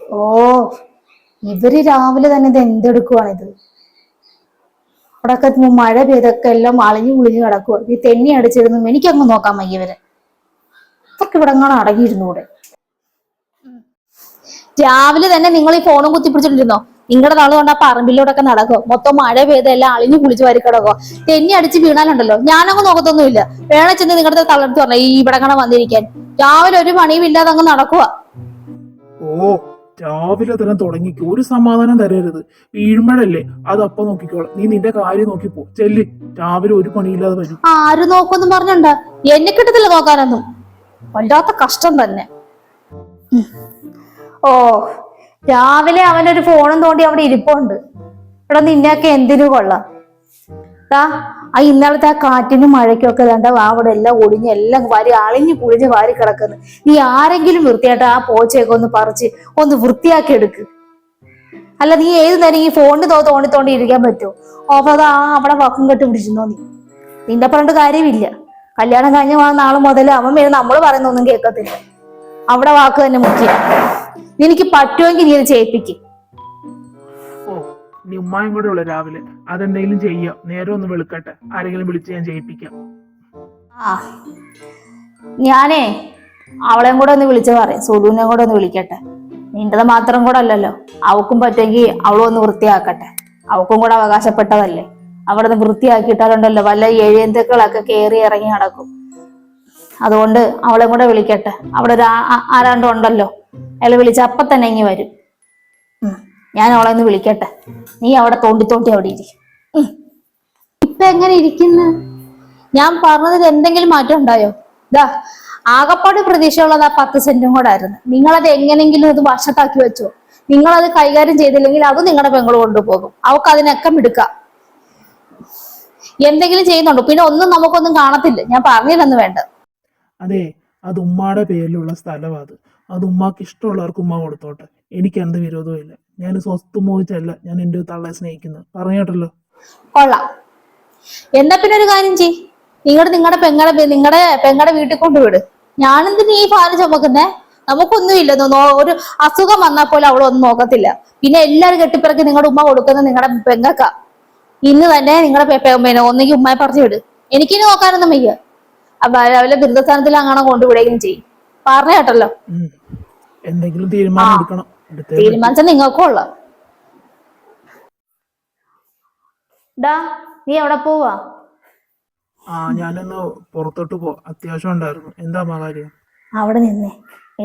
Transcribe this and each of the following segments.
ഓ ഇവർ രാവിലെ തന്നെ ഇത് എന്തെടുക്കുവാണിത്? അവിടെ മഴ പെയ്തൊക്കെ എല്ലാം അളിഞ്ഞു കുളിഞ്ഞു കിടക്കുക ഈ തെന്നി അടിച്ചിരുന്നു എനിക്കങ്ങ് നോക്കാൻ വയ്യ ഇവരെ. ഇവർക്ക് ഇവിടെ അങ്ങനെ അടങ്ങിയിരുന്നൂടെ രാവിലെ തന്നെ നിങ്ങൾ ഈ ഫോണും കുത്തിപ്പിടിച്ചിട്ടിരുന്നോ നിങ്ങളുടെ നാൾ കൊണ്ട് ആ പറമ്പിലൂടെയൊക്കെ നടക്കും മൊത്തം മഴ പെയ്ത് എല്ലാം അളിഞ്ഞു കുളിച്ച് വരി കിടക്കും തെന്നി അടിച്ച് വീണാലുണ്ടല്ലോ? ഞാനങ്ങ് നോക്കത്തൊന്നുമില്ല. വേണ ചെന്ന് നിങ്ങളുടെ തളർത്ത് പറഞ്ഞ ഈ ഇവിടെ കണ വന്നിരിക്കാൻ. രാവിലെ ഒരു പണിയും ഇല്ലാതെ അങ്ങ് നടക്കുക ഓ രാവിലെ തന്നെ തുടങ്ങിക്ക്. ഒരു സമാധാനം തരരുത്. വീഴുമ്പോഴല്ലേ? അത് അപ്പൊ നോക്കിക്കോളാം. നീ നിന്റെ കാര്യം നോക്കിപ്പോ ചെല്ല്. രാവിലെ ഒരു പണിയില്ലാതെ വരും. ആര് നോക്കൊന്നും പറഞ്ഞണ്ട എന്നെ കിട്ടത്തില്ല നോക്കാനൊന്നും. വല്ലാത്ത കഷ്ടം തന്നെ. ഓ രാവിലെ അവനൊരു ഫോണും തോണ്ടി അവിടെ ഇരിപ്പുണ്ട്. ഇവിടെ നിന്നെയൊക്കെ എന്തിനു കൊള്ളാം? ആ ഇന്നലത്തെ ആ കാറ്റിനും മഴയ്ക്കും ഒക്കെ വേണ്ട അവിടെ എല്ലാം ഒടിഞ്ഞ് എല്ലാം വാരി അളിഞ്ഞു കുഴിഞ്ഞ് വാരി കിടക്കുന്നു. നീ ആരെങ്കിലും വൃത്തിയായിട്ട് ആ പോച്ചയൊക്കെ ഒന്ന് പറിച്ച് ഒന്ന് വൃത്തിയാക്കി എടുക്ക്. അല്ല നീ ഏത് നേരം ഈ ഫോണിന് തോ തോണ്ടി തോണ്ടി ഇരിക്കാൻ പറ്റുമോ അപ്പൊ അതാ അവിടെ വക്കും കെട്ട് പിടിച്ചിരുന്നോ നീ? നിന്റെ പറഞ്ഞിട്ട് കാര്യമില്ല. കല്യാണം കഴിഞ്ഞ നാളെ മുതൽ അവൻ വരും നമ്മൾ പറയുന്നൊന്നും കേൾക്കത്തില്ല. അവിടെ വാക്ക് തന്നെ മുഖ്യം. നിനക്ക് പറ്റുമെങ്കിൽ നീ അത് ചെയ്യിപ്പിക്കും. ഓ നീ ഉമ്മായും കൂടെ ഉള്ള രാവിലെ. അതെന്തെങ്കിലും ചെയ്യാം. നേരെ ഒന്ന് വെളുക്കട്ടെ. ആരെങ്കിലും വിളിച്ച് ഞാൻ ചെയ്യിപ്പിക്കാം ആ ഞാനേ അവളെയും കൂടെ ഒന്ന് വിളിച്ചു പറയാം. സുലുവിനെ കൂടെ ഒന്ന് വിളിക്കട്ടെ. നിന്റത് മാത്രം കൂടെ അല്ലല്ലോ. അവക്കും പറ്റുമെങ്കിൽ അവളും ഒന്ന് വൃത്തിയാക്കട്ടെ. അവക്കും കൂടെ അവകാശപ്പെട്ടതല്ലേ. അവിടെ നിന്ന് വൃത്തിയാക്കിയിട്ടാലുണ്ടല്ലോ വല്ല എഴുന്തക്കളൊക്കെ കയറി ഇറങ്ങി നടക്കും. അതുകൊണ്ട് അവളെ കൂടെ വിളിക്കട്ടെ. അവിടെ ഒരു ആ- ആ- ആരാണ്ടും ഉണ്ടല്ലോ. അയാൾ വിളിച്ച അപ്പൊ തന്നെ ഇങ്ങി വരും. ഞാൻ അവളെ ഒന്ന് വിളിക്കട്ടെ. നീ അവിടെ തോണ്ടി തോണ്ടി അവിടെ ഇരിക്കും. ഇപ്പൊ എങ്ങനെ ഇരിക്കുന്നു? ഞാൻ പറഞ്ഞതിൽ എന്തെങ്കിലും മാറ്റം ഉണ്ടായോ? ഇതാ ആകപ്പാട് പ്രതീക്ഷയുള്ളത് ആ പത്ത് സെന്റും കൂടെ ആയിരുന്നു. നിങ്ങളത് എങ്ങനെങ്കിലും ഇത് വശത്താക്കി വെച്ചോ. നിങ്ങളത് കൈകാര്യം ചെയ്തില്ലെങ്കിൽ അത് നിങ്ങളുടെ പെങ്ങൾ കൊണ്ടുപോകും. അവക്ക് അതിനൊക്കെ മിടുക്കാം എന്തെങ്കിലും ചെയ്യുന്നുണ്ടോ? പിന്നെ ഒന്നും നമുക്കൊന്നും കാണത്തില്ല. ഞാൻ പറഞ്ഞില്ലെന്ന് വേണ്ട. അതെ അത് ഉമ്മാടെ പേരിലുള്ള സ്ഥലമാണ് അത്. അത് ഉമ്മാക്ക് ഇഷ്ടമുള്ളവർക്ക് ഉമ്മ കൊടുത്തോട്ടെ. എനിക്ക് എന്ത് വിരോധവും ഇല്ല. ഞാൻ സ്വത്ത് മോഹിച്ചല്ല ഞാൻ എന്റെ തള്ളെ സ്നേഹിക്കുന്നത്. പറഞ്ഞോട്ടല്ലോ കൊള്ളാം. എന്നാ പിന്നെ ഒരു കാര്യം ചെയ് നിങ്ങളുടെ നിങ്ങളുടെ പെങ്ങളെ നിങ്ങളുടെ പെങ്ങളുടെ വീട്ടിൽ കൊണ്ടുവിട് ഞാനെന്തിന് ഈ ഭാരം ചുമക്കുന്നേ? നമുക്കൊന്നും ഇല്ല. ഒരു അസുഖം വന്നാൽ പോലും അവളൊന്നും നോക്കത്തില്ല. പിന്നെ എല്ലാവരും കെട്ടിപ്പിറക്കി നിങ്ങളുടെ ഉമ്മ കൊടുക്കുന്നത് നിങ്ങളുടെ പെങ്ങക്ക. ഇന്ന് തന്നെ നിങ്ങളുടെ ഒന്നെങ്കിൽ ഉമ്മയെ പറഞ്ഞു വിട്. എനിക്കിനി നോക്കാനൊന്നും വയ്യ. അവരെ രാവിലെ ബിരുദസ്ഥാനത്തിൽ അങ്ങനെ കൊണ്ടുവിടുകയും ചെയ്യും. പറഞ്ഞ കേട്ടല്ലോ. എന്തെങ്കിലും തീരുമാനം എടുക്കണം തീരുമാനിച്ച നിങ്ങൾക്കുള്ള ഡാ നീ എവിടെ പോവാ? ആ ഞാനൊന്ന് പുറത്തോട്ട് പോ അത്യാവശ്യം ഉണ്ടായിരുന്നു. എന്താ കാര്യം അവിടെ നിന്നേ.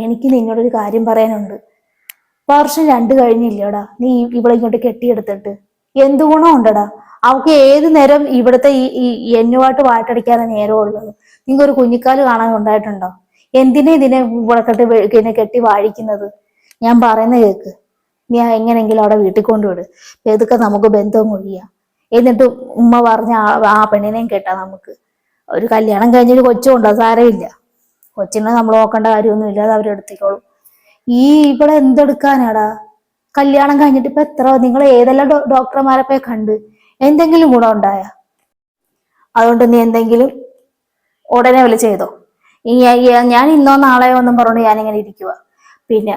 എനിക്ക് നിന്നോടൊരു കാര്യം പറയാനുണ്ട്. വർഷം രണ്ട് കഴിഞ്ഞില്ലടാ നീ ഇവിടെ ഇങ്ങോട്ട് കെട്ടിയെടുത്തിട്ട്. എന്ത് ഗുണമുണ്ടടാ അവക്ക് ഏത് നേരം ഇവിടുത്തെ ഈ എന്നുമായിട്ട് വാട്ടടിക്കാതെ നേരമുള്ളത് നിങ്ങൾക്ക് ഒരു കുഞ്ഞിക്കാൽ കാണാൻ ഉണ്ടായിട്ടുണ്ടോ? എന്തിനാ ഇതിനെ കെട്ടി ഇതിനെ കെട്ടി വാഴിക്കുന്നത്? ഞാൻ പറയുന്ന കേക്ക്. നീ എങ്ങനെങ്കിലും അവിടെ വീട്ടിൽ കൊണ്ടുവിട്. ഏതൊക്കെ നമുക്ക് ബന്ധം കൊഴിയാം എന്നിട്ട് ഉമ്മ പറഞ്ഞ ആ പെണ്ണിനെയും കേട്ടാ നമുക്ക്. ഒരു കല്യാണം കഴിഞ്ഞൊരു കൊച്ചുണ്ടോ സാരമില്ല. കൊച്ചിനെ നമ്മൾ നോക്കേണ്ട കാര്യമൊന്നും ഇല്ലാതെ അവരെടുത്തിക്കോളും ഈ ഇവിടെ എന്തെടുക്കാനാടാ? കല്യാണം കഴിഞ്ഞിട്ട് ഇപ്പൊ എത്ര നിങ്ങൾ ഏതെല്ലാം ഡോക്ടർമാരെ പോയി കണ്ട് എന്തെങ്കിലും ഗുണം ഉണ്ടായ? അതുകൊണ്ട് നീ എന്തെങ്കിലും ഉടനെ വിളി ചെയ്തോ? ഈ ഈ- ഞാൻ ഇന്നോ നാളെയോ ഒന്നും പറഞ്ഞു ഞാനിങ്ങനെ ഇരിക്കുക പിന്നെ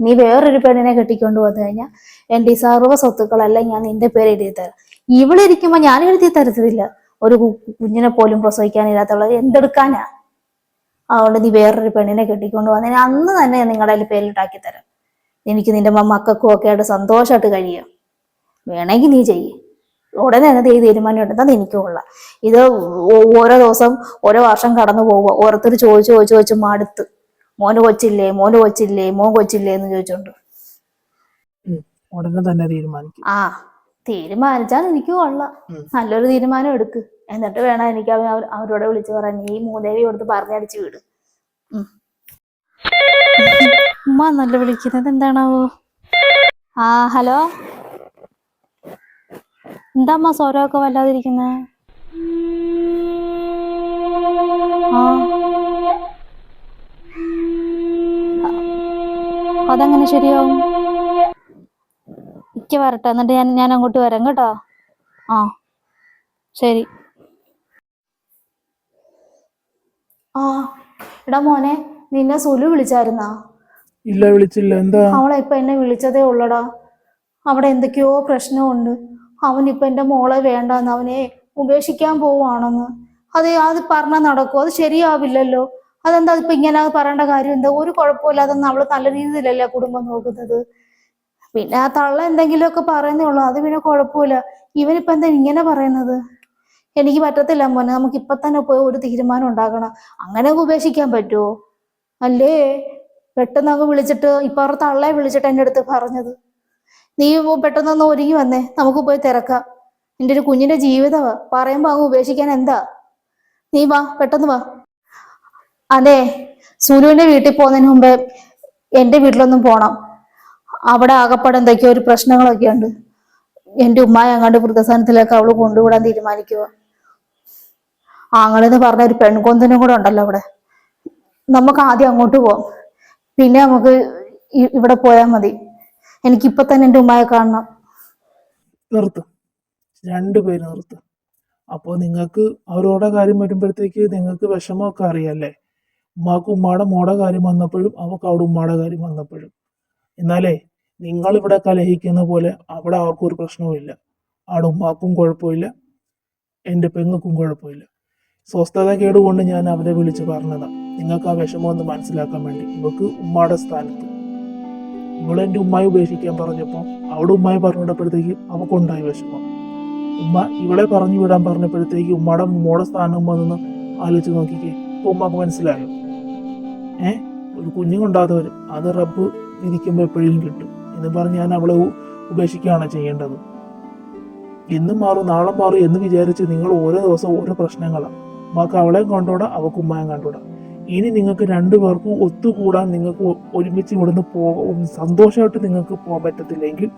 നീ വേറൊരു പെണ്ണിനെ കെട്ടിക്കൊണ്ട് വന്നു കഴിഞ്ഞാൽ എന്റെ സർവ സ്വത്തുക്കളെല്ലാം ഞാൻ നിന്റെ പേര് എഴുതി തരാം. ഇവിടെ ഇരിക്കുമ്പോ ഞാൻ എഴുതി തരത്തില്ല. ഒരു കുഞ്ഞിനെ പോലും പ്രസവിക്കാനില്ലാത്തുള്ളത് എന്തെടുക്കാനാ? അതുകൊണ്ട് നീ വേറൊരു പെണ്ണിനെ കെട്ടിക്കൊണ്ട് വന്നതിന് അന്ന് തന്നെ നിങ്ങളുടെ പേരിൽ പേരിട്ടാക്കി തരാം. എനിക്ക് നിന്റെ മക്കൾക്കും ഒക്കെ ആയിട്ട് സന്തോഷമായിട്ട് കഴിയാം വേണമെങ്കിൽ നീ ചെയ്യ്. ഉടനെ തന്നെ ഈ തീരുമാനം എടുത്താൽ എനിക്ക് കൊള്ളാം ഇത് ഓരോ ദിവസം ഓരോ വർഷം കടന്നു പോവുക ഓരോരുത്തർ ചോദിച്ചു ചോദിച്ചു ചോദിച്ചു മടുത്ത് മോന് കൊച്ചില്ലേ മോന് കൊച്ചില്ലേ മോൻ കൊച്ചില്ലേ എന്ന് ചോദിച്ചോണ്ട്. ഉടനെ തന്നെ തീരുമാനിക്കും ആ തീരുമാനിച്ചാൽ എനിക്ക് കൊള്ളാം നല്ലൊരു തീരുമാനം എടുക്ക് എന്നിട്ട് വേണം എനിക്ക് അവ- അവ- അവരോട് വിളിച്ചു പറയാൻ ഈ മൂദേവി കൊടുത്ത് പറഞ്ഞടിച്ച് വിട്. ഉമ്മ നല്ല വിളിക്കുന്നത് എന്താണാവോ ആ ഹലോ എന്താ അമ്മ സ്വരമൊക്കെ വല്ലാതിരിക്കുന്നേ? ആ. അതെങ്ങനെ ശരിയാവും? ഇക്ക വരട്ടെ എന്നിട്ട് ഞാൻ ഞാൻ അങ്ങോട്ട് വരാം കേട്ടോ. ആ. ശരി. ആ. എടാ മോനെ നിന്നെ സുലു വിളിച്ചായിരുന്നാ? ഇല്ല വിളിച്ചില്ല. എന്താ? അവളെ ഇപ്പൊ എന്നെ വിളിച്ചതേ ഉള്ളടാ. അവിടെ എന്തൊക്കെയോ പ്രശ്നമുണ്ട്. അവൻ ഇപ്പൊ എന്റെ മോളെ വേണ്ടെന്ന് അവനെ ഉപേക്ഷിക്കാൻ പോവാണെന്ന്. അത് അത് പറഞ്ഞാൽ നടക്കും. അത് ശരിയാവില്ലല്ലോ. അതെന്താ ഇപ്പൊ ഇങ്ങനെ പറയേണ്ട കാര്യം? എന്താ ഒരു കുഴപ്പമില്ലാതെന്ന് അവൾ നല്ല രീതിയിലല്ലേ കുടുംബം നോക്കുന്നത്? പിന്നെ ആ തള്ള എന്തെങ്കിലുമൊക്കെ പറയുന്നേ ഉള്ളൂ. അത് പിന്നെ കുഴപ്പമില്ല. ഇവനിപ്പോ എന്താ ഇങ്ങനെ പറയുന്നത്? എനിക്ക് പറ്റത്തില്ല മോനെ. നമുക്ക് ഇപ്പൊ തന്നെ പോയി ഒരു തീരുമാനം ഉണ്ടാക്കണം. അങ്ങനെ ഉപേക്ഷിക്കാൻ പറ്റുമോ അല്ലേ? പെട്ടെന്ന് അങ്ങ് വിളിച്ചിട്ട് ഇപ്പൊ അവർ തള്ളയെ വിളിച്ചിട്ട് എന്റെ അടുത്ത് പറഞ്ഞത്. നീ പെട്ടെന്നൊന്ന് ഒരുങ്ങി വന്നേ. നമുക്ക് പോയി തിരക്കാം. എന്റെ ഒരു കുഞ്ഞിന്റെ ജീവിതമാ പറയുമ്പോ അങ്ങ് ഉപേക്ഷിക്കാൻ എന്താ? നീ വാ പെട്ടെന്ന് വാ. അതെ സൂര്യന്റെ വീട്ടിൽ പോകുന്നതിന് മുമ്പേ എന്റെ വീട്ടിലൊന്നും പോണം. അവിടെ ആകപ്പാടെ എന്തൊക്കെയോ ഒരു പ്രശ്നങ്ങളൊക്കെ ഉണ്ട്. എന്റെ ഉമ്മായ അങ്ങാണ്ട് വൃദ്ധസ്ഥാനത്തിലേക്ക് അവൾ കൊണ്ടുവിടാൻ തീരുമാനിക്കുക ആങ്ങളെന്ന് പറഞ്ഞ ഒരു പെൺകൊന്തനും കൂടെ ഉണ്ടല്ലോ അവിടെ. നമുക്ക് ആദ്യം അങ്ങോട്ട് പോവാം. പിന്നെ നമുക്ക് ഇവിടെ പോയാൽ മതി. എനിക്കിപ്പൊ തന്നെ എന്റെ ഉമ്മയെ കാണണം. നിർത്ത്. രണ്ടുപേരും നിർത്തു. അപ്പോൾ നിങ്ങൾക്ക് അവരോടെ കാര്യം വരുമ്പോഴത്തേക്ക് നിങ്ങൾക്ക് വിഷമമൊക്കെ അറിയാല്ലേ? ഉമ്മാക്ക് ഉമ്മാടെ മോടെ കാര്യം വന്നപ്പോഴും അവക്ക് അവിടെ ഉമ്മാടെ കാര്യം വന്നപ്പോഴും. എന്നാലേ നിങ്ങൾ ഇവിടെ കലഹിക്കുന്ന പോലെ അവിടെ അവർക്കും ഒരു പ്രശ്നവുമില്ല അവിടെ ഉമ്മാക്കും കുഴപ്പമില്ല എന്റെ പെങ്ങൾക്കും കുഴപ്പമില്ല. സ്വസ്ഥത കേടുകൊണ്ട് ഞാൻ അവരെ വിളിച്ച് പറഞ്ഞതാണ് നിങ്ങൾക്ക് ആ വിഷമം ഒന്ന് മനസ്സിലാക്കാൻ വേണ്ടി. ഇവക്ക് ഉമ്മാടെ സ്ഥാനത്ത്. ഇവളെ എന്റെ ഉമ്മായി ഉപേക്ഷിക്കാൻ പറഞ്ഞപ്പോൾ അവിടെ ഉമ്മായി പറഞ്ഞിട്ടപ്പോഴത്തേക്ക് അവക്കുണ്ടായി വിഷമം. ഉമ്മ ഇവളെ പറഞ്ഞു വിടാൻ പറഞ്ഞപ്പോഴത്തേക്ക് ഉമ്മയുടെ മോടെ സ്ഥാനം വന്നെന്ന് ആലോചിച്ച് നോക്കിക്കേ ഇപ്പോൾ ഉമ്മക്ക് മനസ്സിലായോ? ഏ? ഒരു കുഞ്ഞുണ്ടാകാത്തവർ അത് റബ്ബ് വിധിക്കുമ്പോൾ എപ്പോഴും കിട്ടും എന്ന് പറഞ്ഞ് ഞാൻ അവളെ ഉപേക്ഷിക്കുകയാണ് ചെയ്യേണ്ടത്. ഇന്നും മാറും നാളെ മാറും എന്ന് വിചാരിച്ച് നിങ്ങൾ ഓരോ ദിവസവും ഓരോ പ്രശ്നങ്ങളാണ് ഉമ്മക്ക് അവളെയും കണ്ടുവിടാം അവക്ക് ഉമ്മയും കണ്ടൂടാ. ഇനി നിങ്ങൾക്ക് രണ്ടുപേർക്കും ഒത്തുകൂടാൻ നിങ്ങൾക്ക് ഒരുമിച്ച് ഇവിടുന്ന് പോകും സന്തോഷമായിട്ട് നിങ്ങൾക്ക് പോകാൻ പറ്റത്തില്ലെങ്കിൽ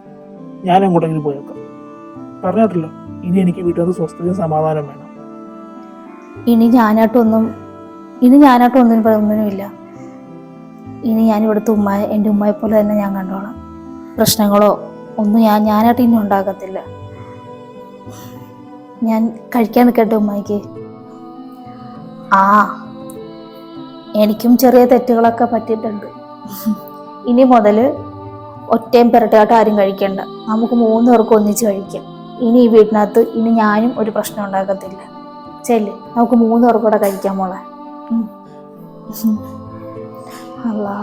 ഞാൻ അങ്ങോട്ടെങ്കിലും പോയേക്കാം. പറഞ്ഞിട്ടില്ല? ഇനി എനിക്ക് വീട്ടിൽ നിന്ന് സ്വസ്ഥതയും സമാധാനം വേണം. ഇനി ഞാനായിട്ടൊന്നും ഇനി ഞാനായിട്ടൊന്നും ഒന്നിനുമില്ല ഇനി ഞാൻ ഇവിടുത്തെ ഉമ്മ എന്റെ ഉമ്മയെ പോലെ തന്നെ ഞാൻ കണ്ടോളാം. പ്രശ്നങ്ങളോ ഒന്നും ഞാൻ ഞാനായിട്ട് ഇനി ഉണ്ടാക്കത്തില്ല ഞാൻ കഴിക്കാൻ നിൽക്കട്ടെ ഉമ്മയ്ക്ക്? ആ എനിക്കും ചെറിയ തെറ്റുകളൊക്കെ പറ്റിയിട്ടുണ്ട്. ഇനി മുതൽ ഒറ്റയും പെരട്ടയായിട്ട് ആരും കഴിക്കണ്ട. നമുക്ക് മൂന്ന് പേർക്ക് ഒന്നിച്ച് കഴിക്കാം. ഇനി ഈ വീട്ടിനകത്ത് ഇനി ഞാനും ഒരു പ്രശ്നം ഉണ്ടാക്കത്തില്ല. ചെല്ല് നമുക്ക് മൂന്ന് പേർക്കൂടെ കഴിക്കാൻ കഴിക്കാം മോളെ. അല്ലാ